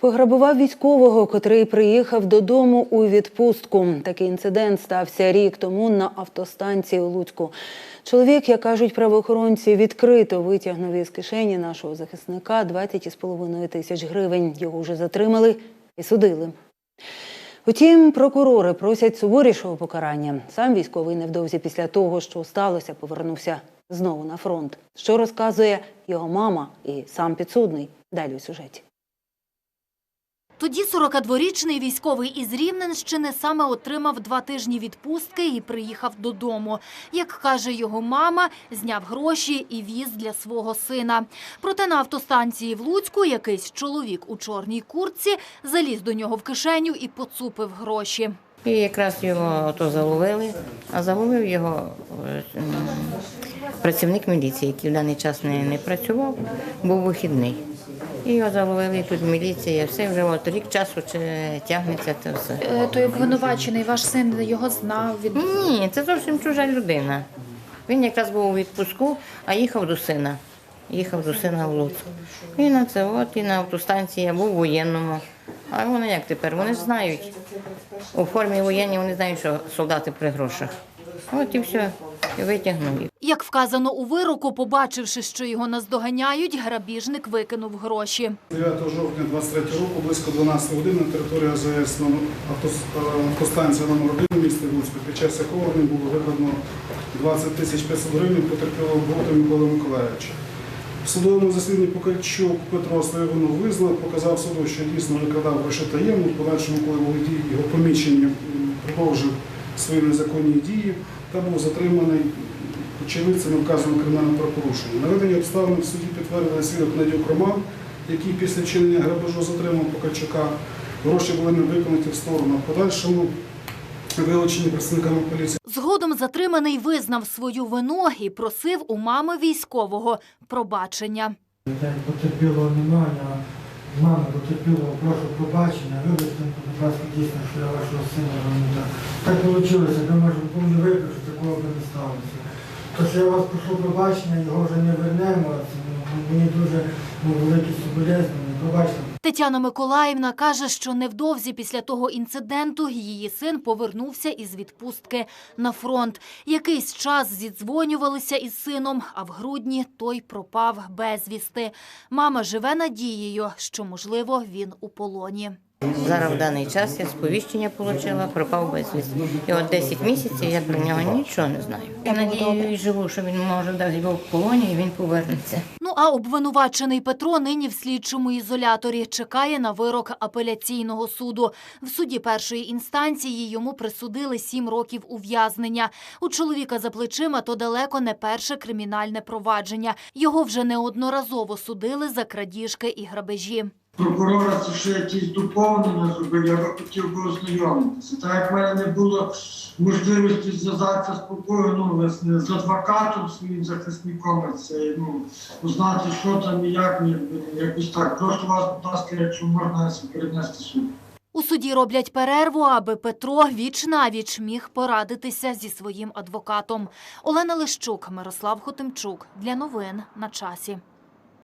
Пограбував військового, котрий приїхав додому у відпустку. Такий інцидент стався рік тому на автостанції у Луцьку. Чоловік, як кажуть правоохоронці, відкрито витягнув із кишені нашого захисника 20,5 тисяч гривень. Його вже затримали і судили. Утім, прокурори просять суворішого покарання. Сам військовий невдовзі після того, що сталося, повернувся знову на фронт. Що розказує його мама і сам підсудний. Далі у сюжеті. Тоді 42-річний військовий із Рівненщини саме отримав два тижні відпустки і приїхав додому. Як каже його мама, зняв гроші і віз для свого сина. Проте на автостанції в Луцьку якийсь чоловік у чорній куртці заліз до нього в кишеню і поцупив гроші. І якраз його ото заловили, а заловив його працівник міліції, який в даний час не, не працював, був вихідний. І його заловили тут міліція, все вже от рік часу тягнеться це все. Е, Той обвинувачений, ваш син його знав від Ні, це зовсім чужа людина. Він якраз був у відпуску, а їхав до сина. Їхав до сина в Луцьк. І на це от і на автостанції я був у воєнному. А вони як тепер? Вони ж знають. У формі воєнні вони знають, що солдати при грошах. От і все, і витягнув їх. Як вказано у вироку, побачивши, що його наздоганяють, грабіжник викинув гроші. 9 жовтня 23 року, близько 12 годин на території АЗС е, автостанція номер 1 міста Луцька, під час якого ним було викрадено 20 тисяч 500 гривень потерпілого Богута Миколи Миколаївича. В судовому засіданні Покальчук Петро свою вину визнав, показав суду, що дійсно викрадав гроші таємно. В подальшому, коли були його помічення, продовжив свої незаконні дії та був затриманий очевидцями вказаного кримінального правопорушення. Наведені обставини в суді підтвердили свідок Надюк Роман, який після вчинення грабежу затримав Покальчука. Гроші були не виконані в сторону. В подальшому вилучені працівниками поліції. Згодом затриманий визнав свою вину і просив у мами військового пробачення. День потерпілого немає, а мами потерпілого прошу пробачення, вибачте, будь ласка, дійсно, що я вашого сина. Так вийшло, я може був не випив, що такого би не сталося. То, що я вас прошу пробачення, його вже не вернемо, мені дуже ну, великі соболезновання, пробачте. Тетяна Миколаївна каже, що невдовзі після того інциденту її син повернувся із відпустки на фронт. Якийсь час зідзвонювалися із сином, а в грудні той пропав безвісти. Мама живе надією, що, можливо, він у полоні. Зараз в даний час я сповіщення отримала, пропав безвісти. І от 10 місяців я про нього нічого не знаю. Я надію живу, що він може дати його в полоні і він повернеться. Ну а обвинувачений Петро нині в слідчому ізоляторі чекає на вирок апеляційного суду. В суді першої інстанції йому присудили сім років ув'язнення. У чоловіка за плечима то далеко не перше кримінальне провадження. Його вже неодноразово судили за крадіжки і грабежі. Прокурора це ще якісь доповнення зробив, я би хотів би ознайомитися. Так як в мене не було можливості зв'язатися спокійно ну, власне, з адвокатом своїм захисником, це ну, узнати, що там і як якось так. Прошу вас, будь ласка, якщо можна перенести суд. У суді роблять перерву, аби Петро віч навіч міг порадитися зі своїм адвокатом. Олена Лищук, Мирослав Хотимчук. Для новин на часі.